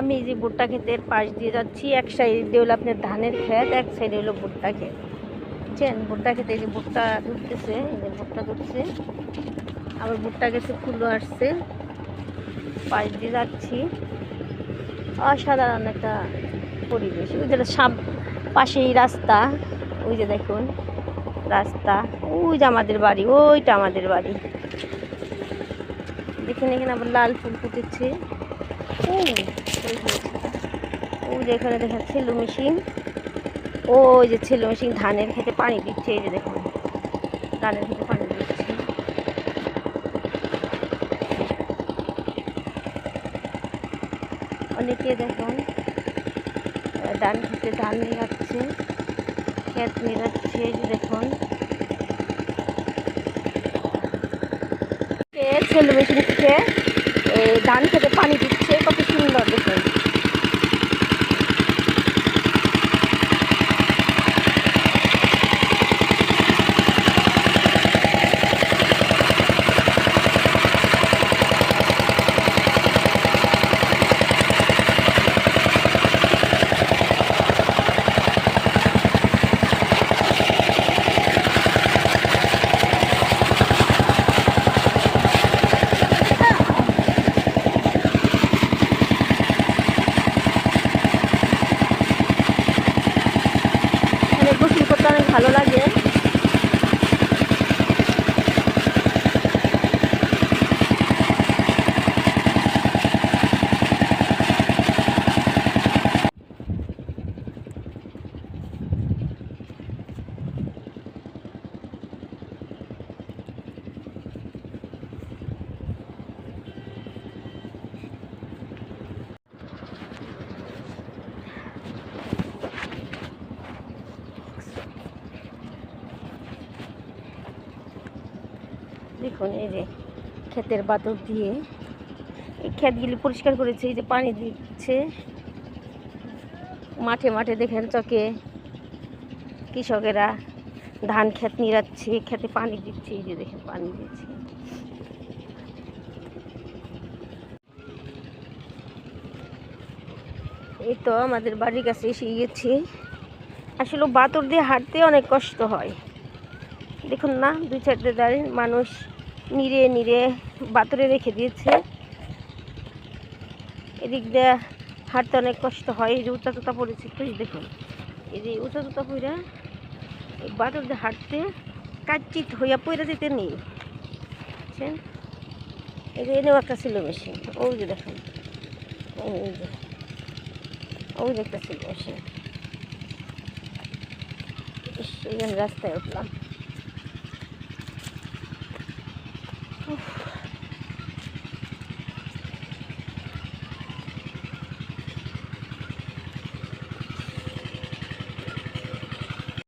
আমি এই যে ভুট্টা ক্ষেতের পাশ দিয়ে যাচ্ছি, এক সাইডে হলো আপনার ধানের ক্ষেত, এক সাইডে হলো ভুট্টা ক্ষেত। বুঝছেন? ভুট্টা খেতে এই যে ভুট্টা ধরতেছে, এই যে ভুট্টা ধরছে। আবার ভুট্টা গেছে ফুলও আসছে। পাশ দিয়ে যাচ্ছি। অসাধারণ একটা পরিবেশ। ওই যে সাম, পাশেই রাস্তা। ওই যে দেখুন, রাস্তা। ওই যে আমাদের বাড়ি, ওইটা আমাদের বাড়ি। দেখুন এখানে আবার লাল ফুল ফুটেছে। এখানে দেখা ছেলু মেশিন। ওই যে ছেলু মেশিন, ধানের খেতে পানি দিচ্ছে, এই যে দেখুন। ধানের খেতে পানি দিচ্ছে। অনেকে দেখুন ধান খেতে ধান নিয়ে এই যে দেখুন। ছেলে মেশিন থেকে ধান খেতে পানি দিচ্ছে কত সুন্দর দেখুন এখানে গোসল করতে অনেক ভালো লাগে। দেখুন, এই যে ক্ষেতের বাতর দিয়ে এই ক্ষেতগুলি পরিষ্কার করেছে, এই যে পানি দিচ্ছে। মাঠে মাঠে দেখেন চকে কৃষকেরা ধান ক্ষেত নিরাচ্ছে খেতে পানি দিচ্ছে, এই যে দেখেন পানি দিচ্ছে। এই তো আমাদের বাড়ির কাছে এসে গেছি। আসলে বাতর দিয়ে হাঁটতে অনেক কষ্ট হয়। দেখুন না, দুই চারটে দাঁড়িয়ে মানুষ নিড়ে নিড়ে বাতরে রেখে দিয়েছে। এদিক দিয়ে হাঁটতে অনেক কষ্ট হয়, এই যে উঁচা তুতা পড়েছে, একটু দেখুন। এই যে উঁচা তুতা পইরা এই বাতর দিয়ে হাঁটতে কাচ্চিত হইয়া পইরা যেতে নেই। বুঝছেন? এই যে এনেও একটা ছিল মেশিন, ওই যে দেখুন। ওই যে ওই যে একটা ছিল মেশিন। রাস্তায় উঠলাম। Oh.